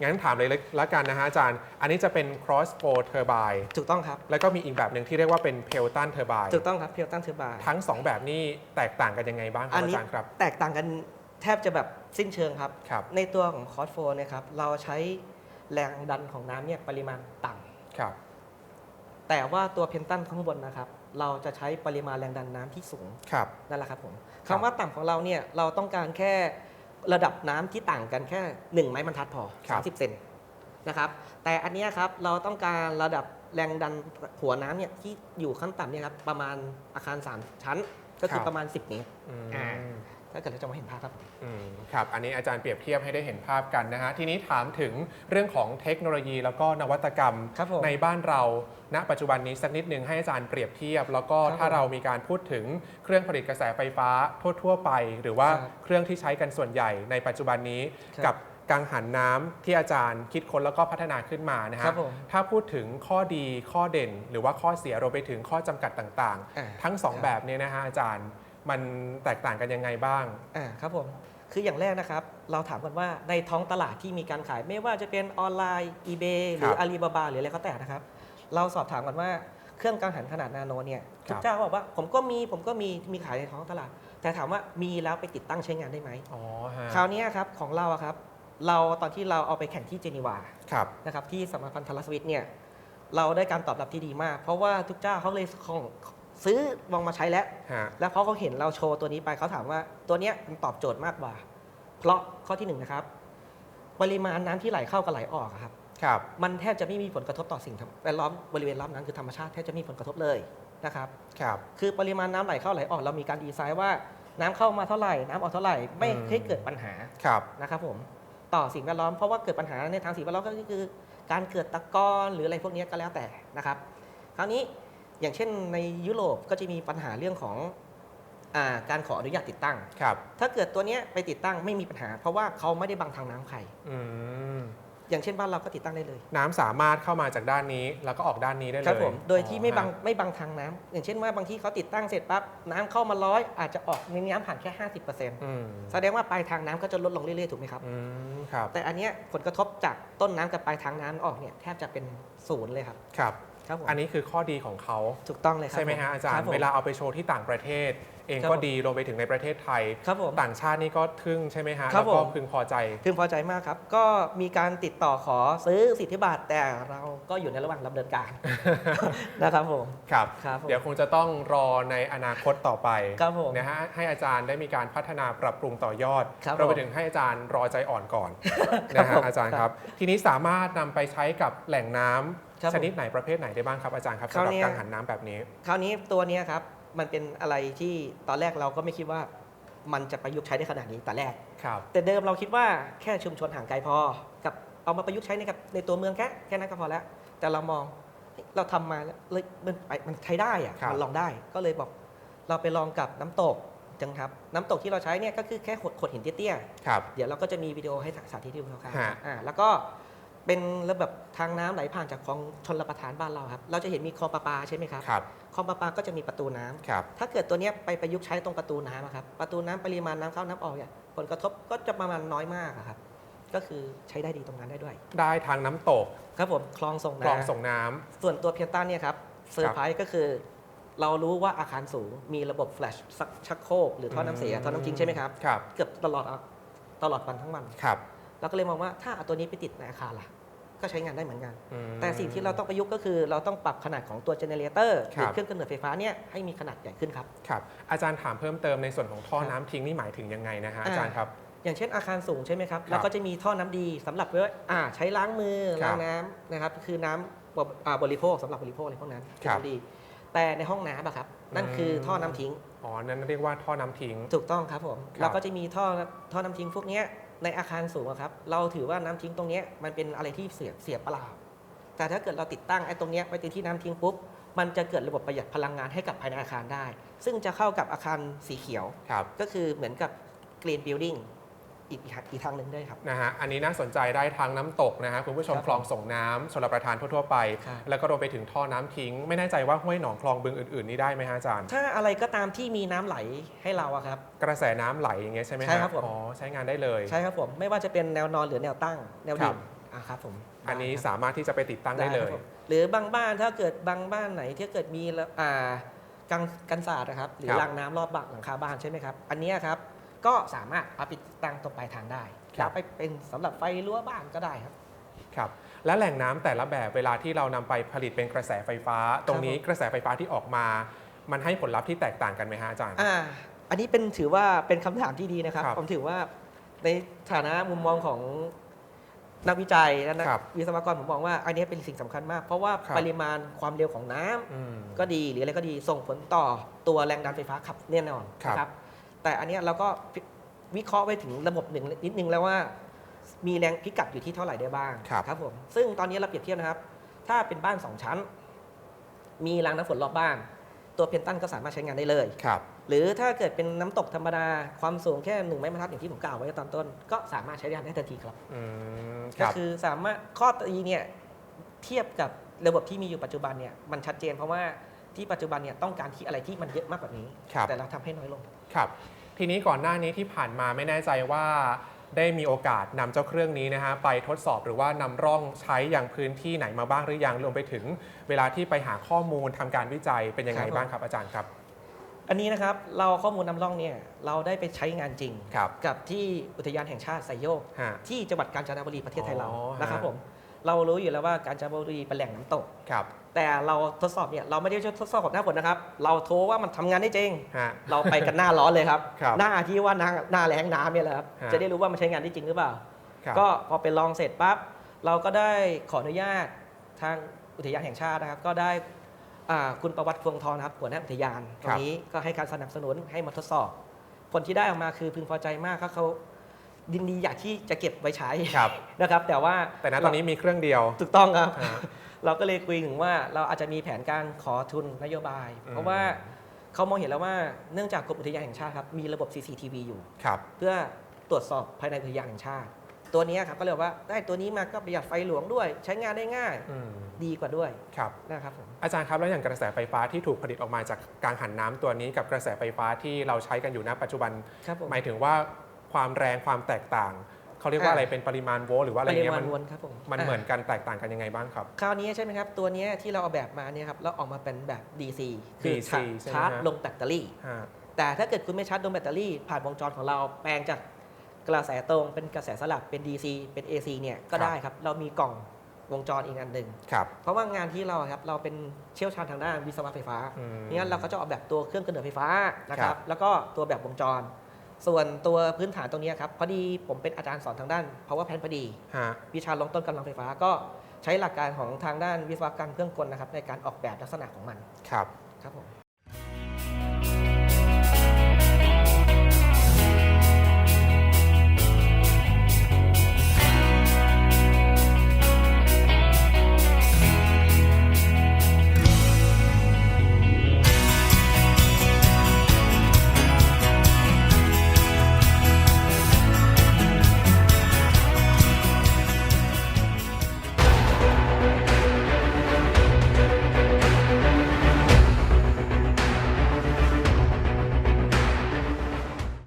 งั้นถามเลยละกันนะฮะอาจารย์ อันนี้จะเป็น cross flow turbine ถูกต้องครับ แล้วก็มีอีกแบบหนึ่งที่เรียกว่าเป็น Pelton turbine ถูกต้องครับเพียวตั้งเทอร์บายทั้งสองแบบนี้แตกต่างกันยังไงบ้างครัอับนอานี้จารย์ครับ แตกต่างกันแทบจะแบบสิ้นเชิงครับครับในตัวของคอร์สโฟเนี่ยครับ เราใช้แรงดันของน้ำเนี่ยปริมาณต่ำครับ แต่ว่าตัวเพนตันข้างบนนะครับเราจะใช้ปริมาณแรงดันน้ำที่สูงครับนั่นแหละครับผมครับคำว่าต่ำของเราเนี่ยเราต้องการแค่ ระดับน้ำที่ต่างกันแค่ 1 ไม้บรรทัดพอ 30 เซนนะครับแต่อันเนี้ยครับเราต้องการระดับแรงดันหัวน้ำเนี่ยที่อยู่ขั้นต่ำเนี่ยครับประมาณอาคาร 3 ชั้นก็คือประมาณ 10 เมตรอืมอ่า ถ้าเกิดเราจะมาเห็นภาพครับอืมครับ อันนี้อาจารย์เปรียบเทียบให้ได้เห็นภาพกันนะฮะ ทีนี้ถามถึงเรื่องของเทคโนโลยีแล้วก็นวัตกรรมครับผมในบ้านเรา ณ ปัจจุบันนี้สักนิดหนึ่งให้อาจารย์เปรียบเทียบ แล้วก็ครับถ้าเรามีการพูดถึงเครื่องผลิตกระแสไฟฟ้าทั่วๆไป หรือว่าครับเครื่องที่ใช้กันส่วนใหญ่ในปัจจุบันนี้ ครับกับกังหันน้ำที่อาจารย์คิดค้นแล้วก็พัฒนาขึ้นมานะคฮะรับผมถ้าพูดถึงข้อดีข้อเด่น หรือว่าข้อเสียรวมไปถึงข้อจำกัดต่างอ่าๆ ทั้งสองครับ แบบเนี้นะฮะอาจารย์ มันแตกต่างกันยังไงบ้าง อ่าครับผม คืออย่างแรกนะครับ เราถามกันว่าในท้องตลาดที่มีการขาย ไม่ว่าจะเป็นออนไลน์ eBay หรือ ครับ Alibaba หรืออะไรก็แต่นะครับ เราสอบถามกันว่าเครื่องกังหันขนาดนาโนเนี่ยครับทุกเจ้าบอกว่าผมก็มีผมก็มีมีขายในท้องตลาด แต่ถามว่ามีแล้วไปติดตั้งใช้งานได้ไหม อ๋อฮะคราวเนี้ยครับของเราอะครับ เราตอนที่เราเอาไปแข่งที่เจนีวา ครับ นะครับที่สมาพันธ์ทรัสวิทเนี่ยเราได้การตอบรับที่ดีมาก เพราะว่าทุกเจ้าเขาเลยของ ซื้อลองมาใช้แล้ว ฮะ แล้วเขาก็เห็นเราโชว์ตัวนี้ไปเขาถามว่าตัวเนี้ยมันตอบโจทย์มากกว่า เพราะข้อที่หนึ่งนะครับ ปริมาณน้ำที่ไหลเข้ากับไหลออกอะครับ ครับ มันแทบจะไม่มีผลกระทบต่อสิ่งแวดล้อมบริเวณรอบนั้นคือธรรมชาติแทบจะไม่มีผลกระทบเลยนะครับ ครับ คือปริมาณน้ำไหลเข้าไหลออกเรามีการดีไซน์ว่าน้ำเข้ามาเท่าไหร่ น้ำออกเท่าไหร่ไม่อืม ให้เกิดปัญหาครับ นะครับผมต่อสิ่งแวดล้อมเพราะว่าเกิดปัญหาในทางสิ่งแวดล้อมก็คือ การเกิดตะกอนหรืออะไรพวกเนี้ยก็แล้วแต่นะครับ คราวนี้ อย่างเช่นในยุโรปก็จะมีปัญหาเรื่องของอาการขออนุญาตติดตั้ง ครับถ้าเกิดตัวเนี้ยไปติดตั้งไม่มีปัญหา เพราะว่าเขาไม่ได้บังทางน้ำใคร อืมอย่างเช่นบ้านเราก็ติดตั้งได้เลย น้ำสามารถเข้ามาจากด้านนี้ แล้วก็ออกด้านนี้ได้เลยครับผม โดยที่ไม่บังอ๋อฮะไม่บังทางน้ำอย่างเช่นว่าบางที่เขาติดตั้งเสร็จปั๊บน้ำเข้ามาร้อยอาจจะออกในน้ำผ่านแค่ 50%อืมแสดงว่าปลายทางน้ำก็จะลดลงเรื่อยๆ ถูกไหมครับ อืมครับแต่อันเนี้ยผลกระทบจากต้นน้ำกับปลายทางน้ำออกเนี่ยแทบจะเป็นศูนย์เลยครับ ครับ ครับผมอันนี้คือข้อดีของเขาถูกต้องเลยครับใช่ไหมฮะอาจารคย์บผมเวลาเอาไปโชว์ที่ต่างประเทศ เองครับก็ผมดีรวมไปถึงในประเทศไทย ครับผมต่างชาตินี่ก็ทึ่งใช่ไหมฮะครัแล้บวก็ผม พึงพอใจ พึงพอใจมากครับ ก็มีการติดต่อขอซื้อสิทธิบัตรแต่เราก็อยู่ในระหว่างดำเนินการ นะครับผม ครับ ครับผมเดี๋ยวคงจะต้องรอในอนาคตต่อไปครับผมนะฮะให้อาจารย์ได้มีการพัฒนาปรับปรุงต่อยอดครับเราไปผมถึงให้อาจารย์รอใจอ่อนก่อนครับนะฮะผมอาจารย์ครับ ทีนี้สามารถนำไปใช้กับแหล่งน้ำ ครับผมชนิดไหนประเภทไหนได้บ้างครับอาจารย์ครับคสำราวหรับเนี้ย กังหันน้ำแบบนี้ คราวนี้ตัวเนี้ยครับมันเป็นอะไรที่ตอนแรกเราก็ไม่คิดว่ามันจะประยุกต์ใช้ได้ขนาดนี้แต่แรก ครับ แต่เดิมเราคิดว่าแค่ชุมชนห่างไกลพอ กับเอามาประยุกต์ใช้ในกับในตัวเมืองแค่แค่นั้นก็พอแล้ว แต่เรามองเฮ้ยเราทำมาแล้วเลยมันไปมันใช้ได้อะครับ มันลองได้ก็เลยบอกเราไปลองกับน้ำตกจังครับ น้ำตกที่เราใช้เนี่ยก็คือแค่ขดขดหินเตี้ยๆครับเดี๋ยวเราก็จะมีวิดีโอให้สาธิตให้ดูครับฮะอ่าแล้วก็ เป็นระบบทางน้ำไหลผ่านจากคลองชนรับประทานบ้านเราครับ เราจะเห็นมีคลองประปาใช่ไหมครับครับคลองประปาก็จะมีประตูน้ำครับ ถ้าเกิดตัวเนี้ยไปประยุกต์ใช้ตรงประตูน้ำอะครับ ประตูน้ำปริมาณน้ำเข้าน้ำออกเนี่ยผลกระทบก็จะประมาณน้อยมากอะครับ ก็คือใช้ได้ดีตรงนั้นได้ด้วย ได้ทางน้ำตกครับผมคลองส่งคลองน้ำส่งน้ำ ส่วนตัวเพียต้าเนี่ยครับเซอร์ไพรส์ก็คือ เรารู้ว่าอาคารสูงมีระบบแฟลชชักโครกหรือท่อน้ำเสียท่อน้ำทิ้งใช่ไหมครับ ครับ เกือบตลอดอะตลอดวันทั้งวัน ครับ เราก็เลยมองว่าถ้าเอาตัวนี้ไปติดในอาคารล่ะ ก็ใช้งานได้เหมือนกันอืมแต่สิ่งที่เราต้องประยุกต์ก็คือเราต้องปรับขนาดของตัวเจเนเรเตอร์หครับรือเครื่องกำเนิดไฟฟ้าเนี่ยให้มีขนาดใหญ่ขึ้นครับครับ อาจารย์ถามเพิ่มเติมในส่วนของท่อครับน้ำทิ้งนี่หมายถึงยังไงนะฮะอ่าอาจารย์ครับอย่างเช่นอาคารสูงใช่ไหมครับครับเราก็จะมีท่อน้ำดีสำหรับไว้อ่าใช้ล้างมือครับล้างน้ำนะครับ คือน้ำบอ่าบริโภคสำหรับบริโภคอะไรพวกนั้นครับน้ำดี แต่ในห้องน้ำอะครับ นั่นคือท่อน้ำทิ้ง อ๋อ นั่นเรียกว่าท่อน้ำทิ้ง ถูกต้องครับผม ครับ เราก็จะมีท่อท่อน้ำทิ้งพวกเนี้ยในอาคารสูงอะครับ เราถือว่าน้ำทิ้งตรงเนี้ยมันเป็นอะไรที่เสียเสียเปล่า แต่ถ้าเกิดเราติดตั้งไอ้ตรงเนี้ยไว้ที่น้ำทิ้งปุ๊บ มันจะเกิดระบบประหยัดพลังงานให้กับภายในอาคารได้ ซึ่งจะเข้ากับอาคารสีเขียว ครับ ก็คือเหมือนกับ Green Building อีกอีกทางหนึ่งได้วยครับ นะฮะ อันนี้น่าสนใจได้ทางน้ำตกนะฮะคุณผู้ชมครับคลองส่งน้ำชลประทานทั่วๆไป ครับ แล้วก็รวมไปถึงท่อน้ำทิ้ง ไม่แน่ใจว่าห้วยหนองคลองบึงอื่นๆ นี่ได้ไหมฮะอาจารย์ ถ้าอะไรก็ตามที่มีน้ำไหลให้เราอะครับ กระแสน้ำไหลอย่างเงี้ยใช่ไหมฮะใช่ครับผม อ๋อใช้งานได้เลย ใช่ครับผมไม่ว่าจะเป็นแนวนอนหรือแนวตั้งแนวดิ่งอะครับผมอันนี้ได้ครับสามารถที่จะไปติดตั้งได้เลคย รับผมหรือบางบ้านถ้าเกิดบางบ้านไหนที่เกิดมีละอ่ากันกันศาสตร์นะครับหรือครับ รางน้ำรอบบักหลังคาบ้านใช่ไหมครับอันเนี้ยครับ ก็สามารถเอาไปติดตั้งตรงปลายทางได้ครับแล้วไปเป็นสำหรับไฟรั้วบ้านก็ได้ครับครับและแหล่งน้ำแต่ละแบบเวลาที่เรานำไปผลิตเป็นกระแสไฟฟ้า ตรงนี้ผมกระแสไฟฟ้าที่ออกมา มันให้ผลลัพธ์ที่แตกต่างกันไหมฮะอาจารย์อ่าอันนี้เป็นถือว่าเป็นคำถามที่ดีนะครับครับผมถือว่าในฐานะมุมมองของนักวิจัยและนักครับวิศวกรผมมองว่า อันนี้เป็นสิ่งสำคัญมาก เพราะว่าครับปริมาณความเร็วของน้ำอืมก็ดีหรืออะไรก็ดีส่งผลต่อตัวแรงดันไฟฟ้าขับแน่นอนครับนะครับ แต่อันเนี้ยเราก็วิวิเคราะห์ไว้ถึงระบบหนึ่งนิดนึงแล้วว่า มีแรงพิกัดอยู่ที่เท่าไหร่ได้บ้างครับครับผมซึ่งตอนนี้เราเปรียบเทียบนะครับ ถ้าเป็นบ้าน 2 ชั้น มีรางน้ำฝนรอบบ้าน ตัวเพนตันก็สามารถใช้งานได้เลยครับหรือถ้าเกิดเป็นน้ำตกธรรมดาความสูงแค่หนึ่งไม้บรรทัดอย่างที่ผมกล่าวไว้ตอนต้น ก็สามารถใช้งานได้ทันทีครับอืมคก็รับคือสามารถข้อตีเนี่ยเทียบกับระบบที่มีอยู่ปัจจุบันเนี่ยมันชัดเจนเพราะว่า ที่ปัจจุบันเนี่ยต้องการที่อะไรที่มันเยอะมากกว่านี้ ครับ แต่เราทำให้น้อยลง ครับ ทีนี้ก่อนหน้านี้ที่ผ่านมาไม่แน่ใจว่า ได้มีโอกาสนำเจ้าเครื่องนี้นะฮะไปทดสอบหรือว่านำร่องใช้อย่างพื้นที่ไหนมาบ้างหรือยังรวมไปถึงเวลาที่ไปหาข้อมูลทำการวิจัยเป็นยังไงครับผม บ้างครับอาจารย์ครับอันนี้นะครับเราข้อมูลนำร่องเนี่ยเราได้ไปใช้งานจริง ครับกับที่อุทยานแห่งชาติไซโยก ฮะ ที่จังหวัดกาญจนบุรีประเทศไทยเราอ๋อฮะนะครับผม เรารู้อยู่แล้วว่ากาญจนบุรีเป็นแหล่งน้ำตก ครับ แต่เราทดสอบเนี่ยเราไม่ได้ทดสอบกับหน้าฝนนะครับ เราโทรว่ามันทำงานได้จริง ฮะ เราไปกันหน้าร้อนเลยครับ ครับหน้าที่ว่าหน้าหน้าแรงน้ำเนี่ยแหละครับ ฮะ จะได้รู้ว่ามันใช้งานได้จริงหรือเปล่า ครับ ก็พอไปลองเสร็จปั๊บเราก็ได้ขออนุญาตทางอุทยานแห่งชาตินะครับ ก็ได้อ่าคุณประวัติพวงทองนะครับหัวหน้าอุทยานตรงนี้ก็ให้การสนับสนุนให้มาทดสอบ ผลที่ได้ออกมาคือพึงพอใจมากก็เขา ดินดีอยากที่จะเก็บไว้ใช้ครับนะครับ แต่ว่าแต่ณตอนนี้มีเครื่องเดียวถูกต้องครับฮะเราก็เลยคุยถึงว่าเราอาจจะมีแผนการขอทุนนโยบายอืมเพราะว่าเขามองเห็นแล้วว่าเนื่องจากกรมอุทยานแห่งชาติครับมีระบบ CCTV อยู่ครับเพื่อตรวจสอบภายในอุทยานแห่งชาติ ตัวเนี้ยครับก็เลยว่าได้ตัวนี้มาก็ประหยัดไฟหลวงด้วย ใช้งานได้ง่ายอืมดีกว่าด้วยครับนะครับผมอาจารย์ครับแล้วอย่างกระแสไฟฟ้าที่ถูกผลิตออกมาจากการหันน้ำตัวนี้กับกระแสไฟฟ้าที่เราใช้กันอยู่ณปัจจุบันครับผมหมายถึงว่า ความแรงความแตกต่างเขาเรียกว่าอ่าอะไรเป็นปริมาณโวลต์หรือว่าอะไรปริเงี้ยมามัณนวนครับผมมันเหมือนกันแตกต่างกันยังไงบ้างครับ คราวนี้ใช่ไหมครับ ตัวเนี้ยที่เราเอาแบบมาเนี่ยครับเราออกมาเป็นแบบ DC คือ DC ใช่ไหมชาร์จฮะ ลงแบตเตอรี่ ฮะแต่ถ้าเกิดคุณไม่ชาร์จลงแบตเตอรี่ผ่านวงจรของเราแปลงจากกระแสตรงเป็นกระแสสลับเป็น DC เป็น AC เนี่ยก็ได้ครับ เรามีกล่องวงจรอีกอันหนึ่ง ครับ เพราะว่างานที่เราครับเราเป็นเชี่ยวชาญทางด้านวิศวะไฟฟ้าอืมงั้นเราก็จะออกแบบตัวเครื่องกำเนิดไฟฟ้านะคครัรับบ แล้วก็ตัวแบบวงจร ส่วนตัวพื้นฐานตรงเนี้ยครับพอดีผมเป็นอาจารย์สอนทางด้าน power plant พอดี ฮะ วิชาลงต้นกำลังไฟฟ้าก็ใช้หลักการของทางด้านวิศวกรรมเครื่องกลนะครับในการออกแบบลักษณะของมันครับ ครับผม